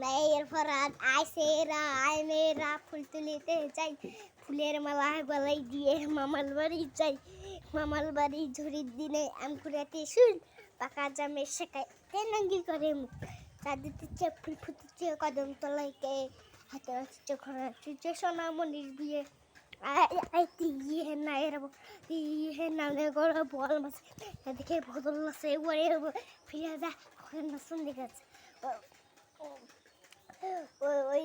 মেয়ের ফরাত আইসে রা আয় মেয়েরা, ফুল তুলিতে যাই। ফুলের মালা গলাই দিয়ে মামাল বাড়ি যাই। মামাল বাড়ি ঝুড়ির দিনে আম কুড়াতে শুন পাকা জামে শেখায় তেনাঙ্গি করে মুখ। চাঁদিতে ফুল ফুটেছে কদম তলায় কে। হাতে আসছে ঘোড়া চুচে সোনামণির বিয়ে। ইয়ে না এরকম ইয়ে না গড়া বল মাছ। এদিকে বদল আছে, ওরে ফিরে যা নাচন দেখাচ্ছে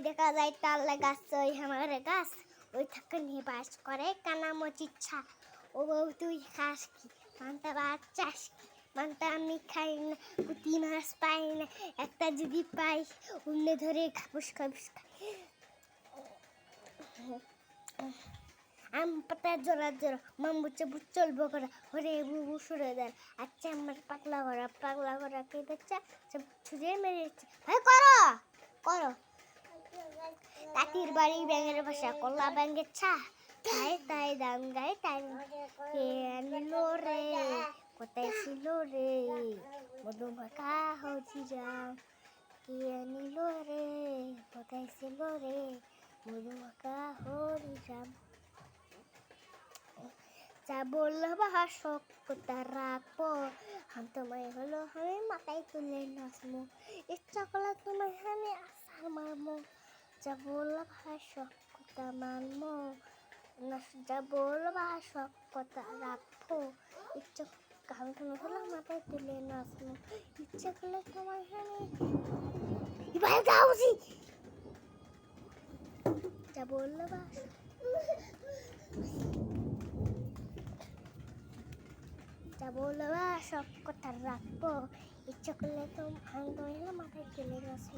দেখা যায় তালে গাছ ওই আমার গাছ ওই থাকে নিয়ে বাস করে কানামচি ছা ও বউ তুই খাস কি মানটা বাচ্চাস কি মানটা আমি খাই না পুঁটি মাছ পাই না একটা যদি পাই অন্য ধরে খাপুস খাপুস আম পাতা জোড়া জোড়া মাম বুচ্ছে বুচ্চল বকরা ওরে বুবু সুরে দেন আচ্ছা আমার পাগলা করা পাগলা করা কে দেখছে ছুঁড়ে মেরেছে করো করো তাঁতির বাড়ি ব্যাঙের বাসা কলা ব্যাঙের ছা তাই তাই দাম গাই তাই কে নিল রে কোথায় ছিল রে মধুমাখা হজিরাম কে নিল রে কোথায় ছিল রে মধুমাখা হরিরাম যা বলল বাহা শখ কোথা রাখব আমি তোমায় হলো আমি মাথায় তুলে নাচবো ইচ্ছা করলে তোমায় আমি যা বলল বাহা শখ কোথা মানবো নাচ- যা রাখব ইচ্ছা আমি তোমায় হলো মাথায় তুলে নাচবো ইচ্ছা করলে তোমায় আমি এবার যাও যা বলল বাহা যা বলব সব কথা রাখব ইচ্ছা করলে তো তোমার মাথায় তুলে গেছি